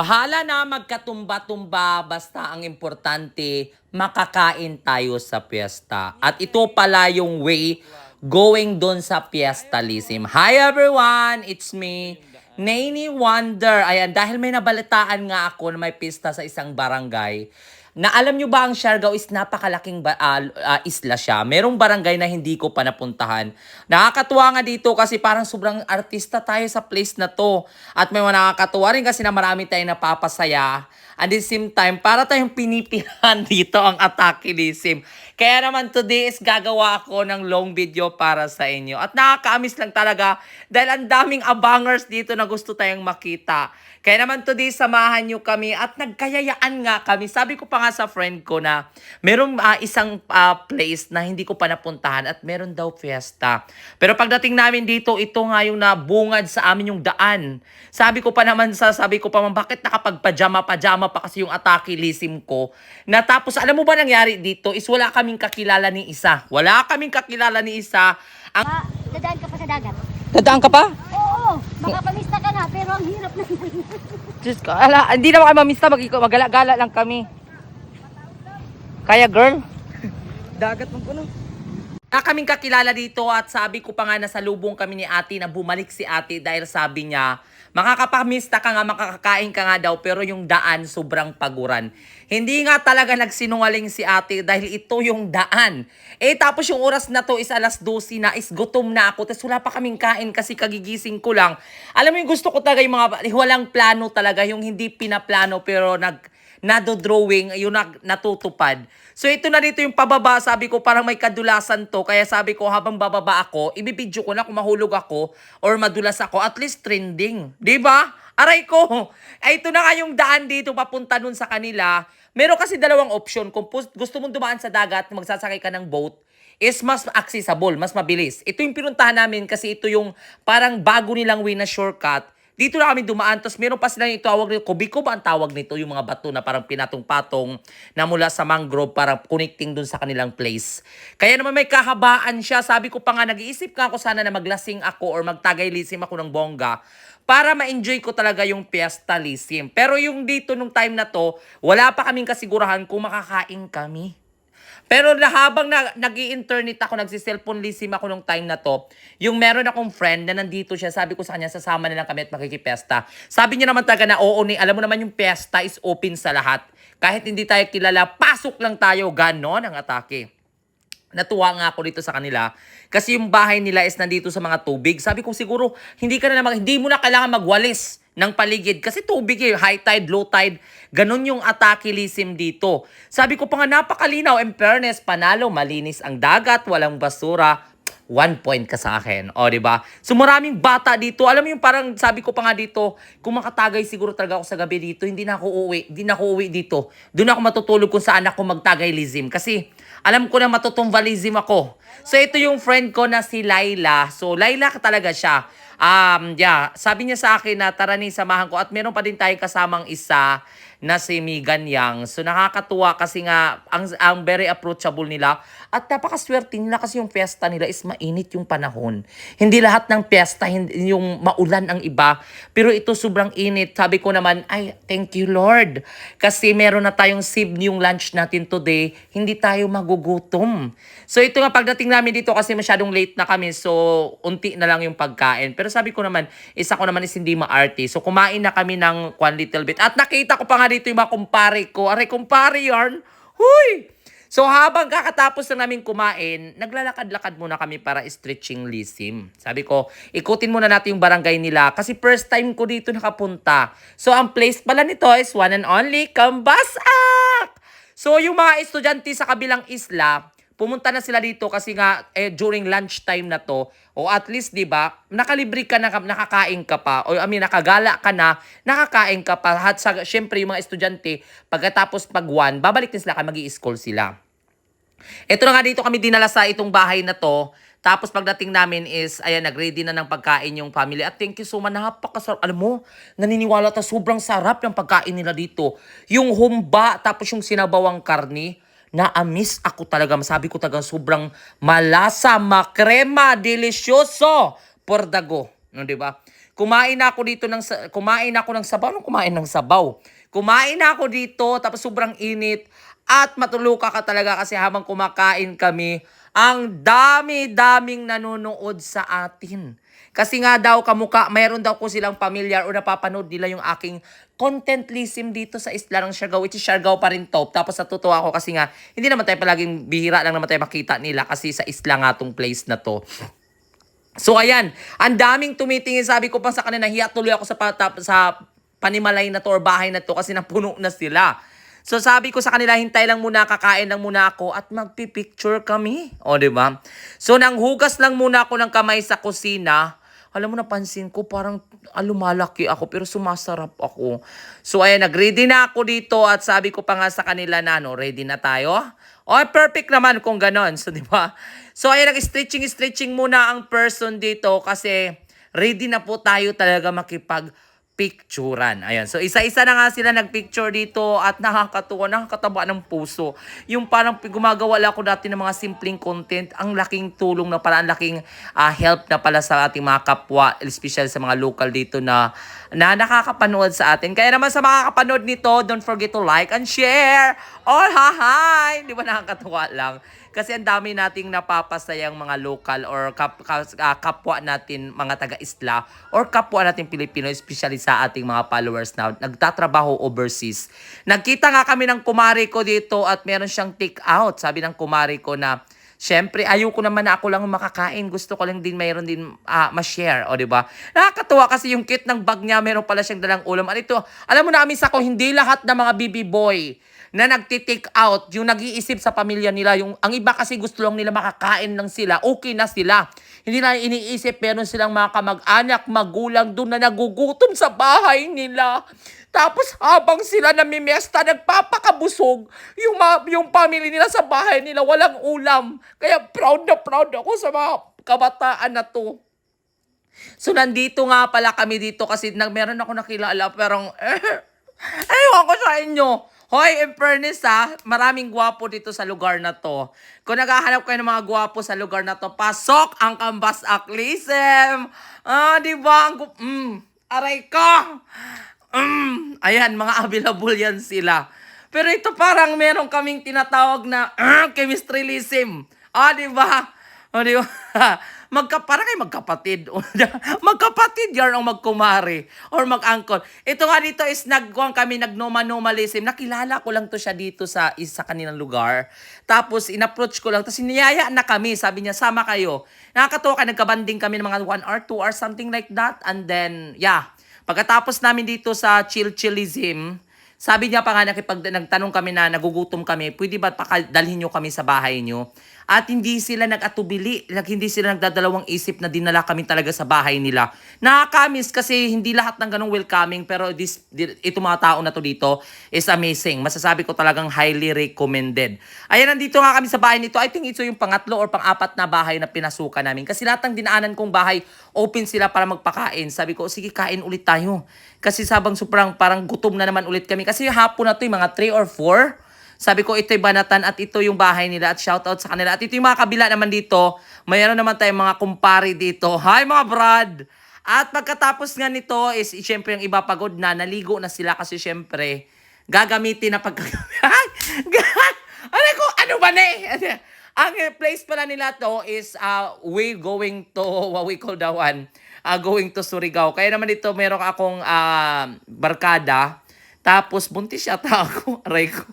Bahala na magkatumba-tumba basta ang importante makakain tayo sa piyesta. At ito pala yung way going doon sa piyestalism. Hi everyone! It's me, Naini Wonder. Ayan, dahil may nabalitaan nga ako na may pista sa isang barangay, na alam nyo ba ang Siargao is napakalaking ba- ah, ah, isla siya. Merong barangay na hindi ko pa napuntahan. Nakakatuwa nga dito kasi parang sobrang artista tayo sa place na to. At may nakakatuwa rin kasi na marami tayong napapasaya. At the same time, para tayong pinipihan dito ang atakilism. Kaya naman today is gagawa ako ng long video para sa inyo. At nakakaamis lang talaga dahil ang daming abangers dito na gusto tayong makita. Kaya naman today samahan nyo kami at nagkayayaan nga kami. Sabi ko pa nga sa friend ko na merong ah, isang ah, place na hindi ko pa napuntahan at meron daw fiesta. Pero pagdating namin dito, ito nga yung nabungad sa amin yung daan. Sabi ko pa naman sa sabi ko pa man, bakit nakapagpajama-pajama pa kasi yung atakilism ko. Natapos, alam mo ba nangyari dito is wala kaming kakilala ni isa. Wala kaming kakilala ni isa. Ang Ah, dadaan ka pa sa dagat. Dadaan ka pa? Oo, makapamista ka na, pero ang hirap na Diyos ko, ala, hindi naman kami mamista, mag magala-gala lang kami. Kaya girl? Dagat ng puno. Na kaming kakilala dito at sabi ko pa nga nasa lubong kami ni ate na bumalik si ate dahil sabi niya, makakapamista ka nga, makakakain ka nga daw pero yung daan sobrang paguran. Hindi nga talaga nagsinungaling si ate dahil ito yung daan. Eh tapos yung oras na to is alas 12 na, is gutom na ako. Tapos wala pa kaming kain kasi kagigising ko lang. Alam mo yung gusto ko talaga yung mga walang plano talaga, yung hindi pinaplano pero nag nado-drawing, yung natutupad. So ito na dito yung pababa, sabi ko parang may kadulasan to, kaya sabi ko habang bababa ako, ibibidyo ko na kung mahulog ako or madulas ako, at least trending. 'Di ba? Aray ko! Ay, ito na nga yung daan dito papunta nun sa kanila. Meron kasi dalawang option. Kung gusto mong dumaan sa dagat, magsasakay ka ng boat, is mas accessible, mas mabilis. Ito yung pinuntahan namin kasi ito yung parang bago nilang way na shortcut. Dito na kami dumaan, tapos meron pa silang itawag nito, kubiko ba ang tawag nito, yung mga bato na parang pinatong-patong na mula sa mangrove, parang connecting dun sa kanilang place. Kaya naman may kahabaan siya. Sabi ko pa nga, nag-iisip ka ako sana na maglasing ako or magtagay-lisim ako ng bongga para ma-enjoy ko talaga yung fiestalism. Pero yung dito nung time na to, wala pa kaming kasigurahan kung makakain kami. Pero habang na, nag internet ako, nagsi-cellphone lisim ako nung time na to, yung meron akong friend na nandito siya, sabi ko sa kanya, sasama na lang kami at makikipesta. Sabi niya naman talaga na, oo, ni, alam mo naman yung pesta is open sa lahat. Kahit hindi tayo kilala, pasok lang tayo, ganon ang atake. Natuwa nga ako dito sa kanila kasi yung bahay nila is nandito sa mga tubig. Sabi ko siguro hindi ka na naman, hindi mo na kailangan magwalis ng paligid kasi tubig eh, high tide, low tide. Ganun yung atakilism dito. Sabi ko pa nga napakalinaw, in fairness, panalo, malinis ang dagat, walang basura one point ka sa akin. O, di ba? So, maraming bata dito. Alam mo yung parang sabi ko pa nga dito, kung makatagay siguro talaga ako sa gabi dito, hindi na ako uuwi. Hindi na ako uuwi dito. Doon ako matutulog kung saan ako magtagaylism. Kasi, alam ko na matutumbalism ako. So, ito yung friend ko na si Laila. So, Laila ka talaga siya. Um, yeah, sabi niya sa akin na tara ni samahan ko at meron pa din tayong kasamang isa na si Megan Yang. So nakakatuwa kasi nga ang, ang very approachable nila at napakaswerte nila kasi yung fiesta nila is mainit yung panahon. Hindi lahat ng fiesta hindi yung maulan ang iba, pero ito sobrang init. Sabi ko naman, ay thank you Lord. Kasi meron na tayong save yung lunch natin today, hindi tayo magugutom. So ito nga pagdating namin dito kasi masyadong late na kami, so unti na lang yung pagkain. Pero sabi ko naman, isa ko naman is hindi maarte. So kumain na kami ng one little bit. At nakita ko pa nga dito yung mga kumpare ko. Aray, kumpare yarn. Huy! So habang kakatapos na namin kumain, naglalakad-lakad muna kami para stretching lisim. Sabi ko, ikutin muna natin yung barangay nila kasi first time ko dito nakapunta. So ang place pala nito is one and only Kambasak! So yung mga estudyante sa kabilang isla, pumunta na sila dito kasi nga eh, during lunch time na to o at least 'di ba nakalibre ka na nakakain ka pa o I mean nakagala ka na nakakain ka pa at sa syempre yung mga estudyante pagkatapos pag one babalik din sila kay magi-school sila ito na nga dito kami dinala sa itong bahay na to. Tapos pagdating namin is, ayan, nag-ready na ng pagkain yung family. At thank you so much, napakasarap. Alam mo, naniniwala ta sobrang sarap yung pagkain nila dito. Yung humba, tapos yung sinabawang karni, na-amiss ako talaga. Masabi ko talaga sobrang malasa, makrema, delisyoso, por dago. No, di ba? Kumain ako dito ng kumain ako ng sabaw, Anong kumain ng sabaw. Kumain ako dito tapos sobrang init at matuluka ka talaga kasi habang kumakain kami, ang dami-daming nanonood sa atin. Kasi nga daw kamuka, mayroon daw ko silang pamilyar o napapanood nila yung aking contentlism dito sa isla ng Siargao, which is Siargao pa rin top. Tapos natutuwa ako kasi nga, hindi naman tayo palaging bihira lang naman tayo makita nila kasi sa isla nga tong place na to. So ayan, ang daming tumitingin. Sabi ko pa sa kanila, hiya tuloy ako sa, patap, sa panimalay na to or bahay na to kasi napuno na sila. So sabi ko sa kanila, hintay lang muna, kakain lang muna ako at magpipicture kami. O, di ba? So nang hugas lang muna ako ng kamay sa kusina, alam mo, napansin ko, parang ah, lumalaki ako, pero sumasarap ako. So, ayan, nag-ready na ako dito at sabi ko pa nga sa kanila na, no, ready na tayo? O, perfect naman kung ganon. So, di ba? So, ayan, nag-stretching-stretching muna ang person dito kasi ready na po tayo talaga makipag picturean. Ayan. So, isa-isa na nga sila nagpicture dito at nakakatuwa, nakakataba ng puso. Yung parang gumagawa lang ako dati ng mga simpleng content, ang laking tulong na pala, ang laking ah, help na pala sa ating mga kapwa, especially sa mga local dito na na nakakapanood sa atin. Kaya naman sa mga kapanood nito, don't forget to like and share. All ha hi! Di ba nakakatuwa lang? Kasi ang dami nating napapasayang mga local or kap, ah, kapwa natin mga taga-isla or kapwa natin Pilipino, especially sa ating mga followers na nagtatrabaho overseas. Nagkita nga kami ng kumari ko dito at meron siyang take out. Sabi ng kumari ko na Siyempre, ayoko naman na ako lang makakain. Gusto ko lang din mayroon din ah, ma-share. O, di ba? Nakakatuwa kasi yung kit ng bag niya, meron pala siyang dalang ulam. Ano ito? Alam mo na, amis ako, hindi lahat ng mga BB boy na nagti-take out, yung nag-iisip sa pamilya nila, yung ang iba kasi gusto lang nila makakain lang sila, okay na sila. Hindi na iniisip, meron silang mga kamag-anak, magulang doon na nagugutom sa bahay nila. Tapos habang sila namimesta, nagpapakabusog, yung, ma- yung family nila sa bahay nila, walang ulam. Kaya proud na proud ako sa mga kabataan na to. So nandito nga pala kami dito kasi nag meron ako nakilala pero eh, ewan ko sa inyo. Hoy, in fairness ha, maraming gwapo dito sa lugar na to. Kung naghahanap kayo ng mga gwapo sa lugar na to, pasok ang Kambas Aklisem. Ah, di ba? Ang mm, aray ko. Mm, ayan, mga available yan sila. Pero ito parang meron kaming tinatawag na uh, chemistrylism. Ah, di ba? O, di ba? Magka, para kayo magkapatid. magkapatid yarn ang magkumari or mag-angkol. Ito nga dito is nagkuhan kami, nag-noma-nomalism. Nakilala ko lang to siya dito sa isa kanilang lugar. Tapos, in-approach ko lang. Tapos, niyaya na kami. Sabi niya, sama kayo. Nakakatawa ka, nagkabanding kami ng mga 1 hour, 2 hours, something like that. And then, yeah. Pagkatapos namin dito sa chill-chillism, sabi niya pa nga, nakipag, nagtanong kami na nagugutom kami, pwede ba pakadalhin nyo kami sa bahay nyo? At hindi sila nag-atubili, like, hindi sila nagdadalawang isip na dinala kami talaga sa bahay nila. Nakakamiss kasi hindi lahat ng ganong welcoming, pero this, ito mga tao na to dito is amazing. Masasabi ko talagang highly recommended. Ayan, nandito nga kami sa bahay nito. I think ito yung pangatlo or pang-apat na bahay na pinasukan namin. Kasi lahat ng dinaanan kong bahay, open sila para magpakain. Sabi ko, sige, kain ulit tayo. Kasi sabang sobrang parang gutom na naman ulit kami. Kasi hapon na to, yung mga 3 or 4. Sabi ko, ito'y banatan at ito yung bahay nila at shoutout sa kanila. At ito yung mga kabila naman dito. Mayroon naman tayong mga kumpari dito. Hi mga brad! At pagkatapos nga nito is, syempre yung iba pagod na, naligo na sila kasi syempre, gagamitin na pagka... ano ko, ano ba na eh? Ang place pala nila to is uh, we going to what we call the one, uh, going to Surigao. Kaya naman dito meron akong uh, barkada. Tapos buntis siya ako. Aray ko.